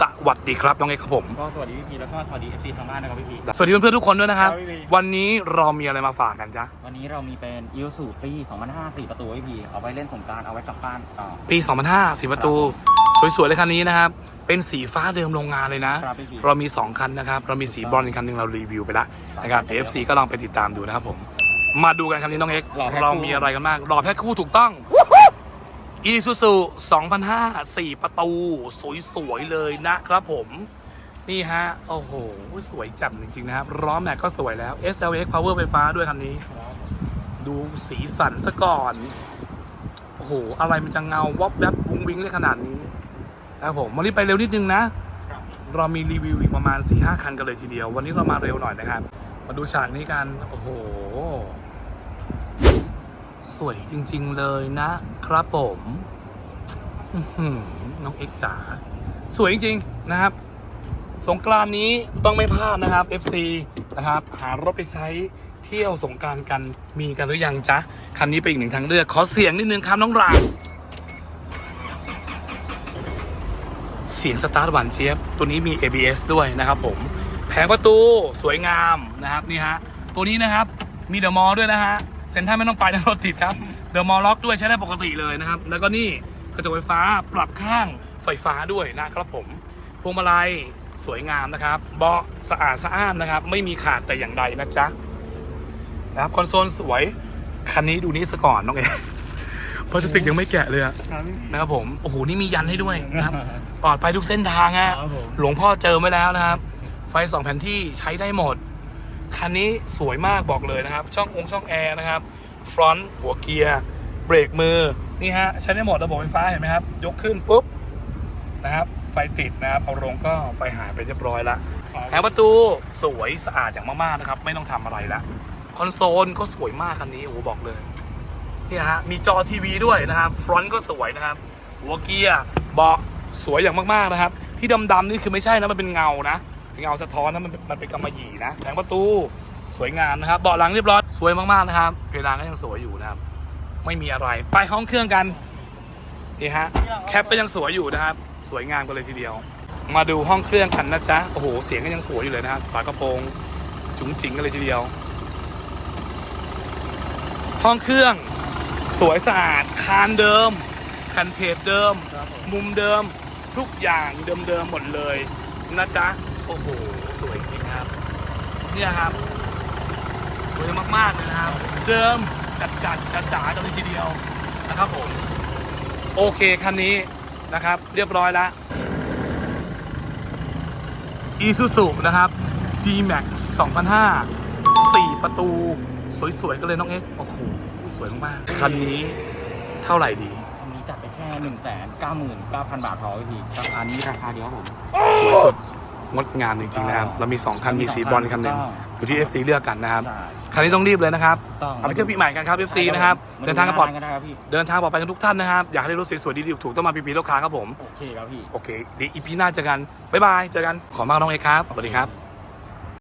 สวัสดีครับน้องเอกครับผม ก็สวัสดีพี่พีแล้วก็สวัสดี FC ทางบ้านนะครับพี่พี สวัสดีเพื่อนๆทุกคนด้วยนะครับ ครับพี่ วันนี้เรามีอะไรมาฝากกันจ๊ะ วันนี้เรามีเป็นอิลสูปี2005 4 ประตูพี่พีเอาไว้เล่นสงกรารเอาไว้กลับบ้านต่อ ปี 2005สีประตู สวยๆเลยคันนี้นะครับ เป็นสีฟ้าเดิมโรงงานเลยนะ ครับพี่พีเรามี 2 คันนะครับ เรามีสีบรอนซ์อีกคันหนึ่งเรารีวิวไปแล้วนะครับเดี๋ยว FC ก็ลองไปติดตามดูนะครับผม มาดูกันคันนี้น้องเอ็กหล่อแพ็คคู่ เรามีอะไรกันบ้างรอแพ็คคู่ถูกต้อง อีซูซู2005 4ประตู สวย ๆ เลยนะครับผม นี่ฮะ โอ้โห สวยจัดจริง ๆ นะครับล้อแม็กก็สวยแล้ว SLX Power ไฟฟ้าด้วยคันนี้ ดูสีสันซะก่อน โอ้โห อะไรมันจะเงาวับแวบบุ้งวิ้งเลยขนาดนี้นะครับผมวันนี้ไปเร็วนิดนึงนะรเรามีรีวิวอีกประมาณ4ี่ห้าคันกันเลยทีเดียว วันนี้เรามาเร็วหน่อยนะครับ มาดูฉากนี้กัน โอ้โห สวยจริง ๆ เลยนะครับผมน้องเอ็กจ๋าสวยจริง ๆ นะครับ สงกรานนี้ต้องไม่พลาดนะครับ FC นะครับ หารถไปใช้เที่ยวสงกรารกันมีกันหรือยังจ๊ะคันนี้เป็นอีกหนึ่งทางเลือก ขอเสียงนิดนึงครับน้องรางเสียงสตาร์ทหวานเจี๊ยบ ตัวนี้มี ABS ด้วยนะครับผม แผงประตูสวยงามนะครับนี่ฮะ ตัวนี้นะครับมีเดอะมอลด้วยนะฮะ เซ็นทรัลไม่ต้องไปนะรถติดครับ เดอะมอลล็อกด้วยใช้ได้ปกติเลยนะครับ แล้วก็นี่กระจกไฟฟ้าปรับข้างไฟฟ้าด้วยนะครับผม พวงมาลัยสวยงามนะครับ เบาะสะอาดสะอ้านนะครับ ไม่มีขาดแต่อย่างใดนะจ๊ะนะครับคอนโซลสวย คันนี้ดูนี้ซะก่อนน้องเอ๋พลาสติกยังไม่แกะเลยอะครับพี่พีนะครับผม โอ้โห นี่มียันให้ด้วยนะครับ ปลอดภัยทุกเส้นทางฮะครับผมหลวงพ่อเจอไว้แล้วนะครับ ไฟสองแผ่นที่ใช้ได้หมด คันนี้สวยมากบอกเลยนะครับ ช่ององค์ช่องแอร์นะครับฟรอนต์หัวเกียร์เบรกมือนี่ฮะใช้ได้หมดระบบไฟฟ้าเห็นไหมครับ ยกขึ้นปุ๊บนะครับไฟติดนะครับเอาลงก็ไฟหายไปเรียบร้อยละแผงประตูสวยสะอาดอย่างมากๆนะครับ ไม่ต้องทำอะไรละคอนโซลก็สวยมากคันนี้โอ้บอกเลยนี่ฮะมีจอทีวีด้วยนะครับฟรอนต์ก็สวยนะครับ หัวเกียร์เบาะสวยอย่างมากๆนะครับ ที่ดำๆนี่คือไม่ใช่นะมันเป็นเงานะ เป็นเงาสะท้อนนะมันเป็นมันเป็นกำมะหยี่นะแผงประตูสวยงามนะครับเบาะหลังเรียบร้อยสวยมากๆนะครับเพดานก็ยังสวยอยู่นะครับ ไม่มีอะไรไปห้องเครื่องกันนี่ฮะแคปก็ยังสวยอยู่นะครับ สวยงามกันเลยทีเดียว มาดูห้องเครื่องกันนะจ๊ะโอ้โหเสียงก็ยังสวยอยู่เลยนะครับฝากระโปรงจุ๋งจิ๋งกันเลยทีเดียว ห้องเครื่องสวยสะอาดคานเดิมคันเพจเดิมครับผมมุมเดิมทุกอย่างเดิมๆหมดเลยนะจ๊ะ โอ้โหสวยจริงครับเนี่ยครับสวยมากๆเลยนะครับ เดิมจัดจัดจัดจ๋ากันเลยทีเดียวนะครับผม โอเคคันนี้นะครับ เรียบร้อยแล้ว Isuzu นะครับ D-Max 2005 4 ประตู สวยๆกันเลยน้องเอ็กซ์โอ้โหสวยมากๆคันนี้เท่าไหร่ดี คันนี้จัดไปแค่ 1 9 9 0 0 0 บาทพอพี่พีราคานี้ราคาเดียวครับผม สวยสด งดงามจริงๆนะครับ เรามี 2 คัน มีสีบอลคันหนึ่งอยู่ที่ FC เลือกกันนะครับใช่คันนี้ต้องรีบเลยนะครับต้องเอาไปเที่ยวปีใหม่กันครับ FC นะครับ เดินทางกันปลอดก็ได้ครับพี่เดินทางปลอดภัยกันทุกท่านนะครับ อยากให้ได้รถสวยๆดีๆถูกๆต้องมาปีๆลูกค้าครับผม โอเคครับพี่ โอเคเดี๋ยวอีพีหน้าเจอกัน บ๊ายบาย เจอกัน ขอบคุณมากน้องเอกครับ สวัสดีครับ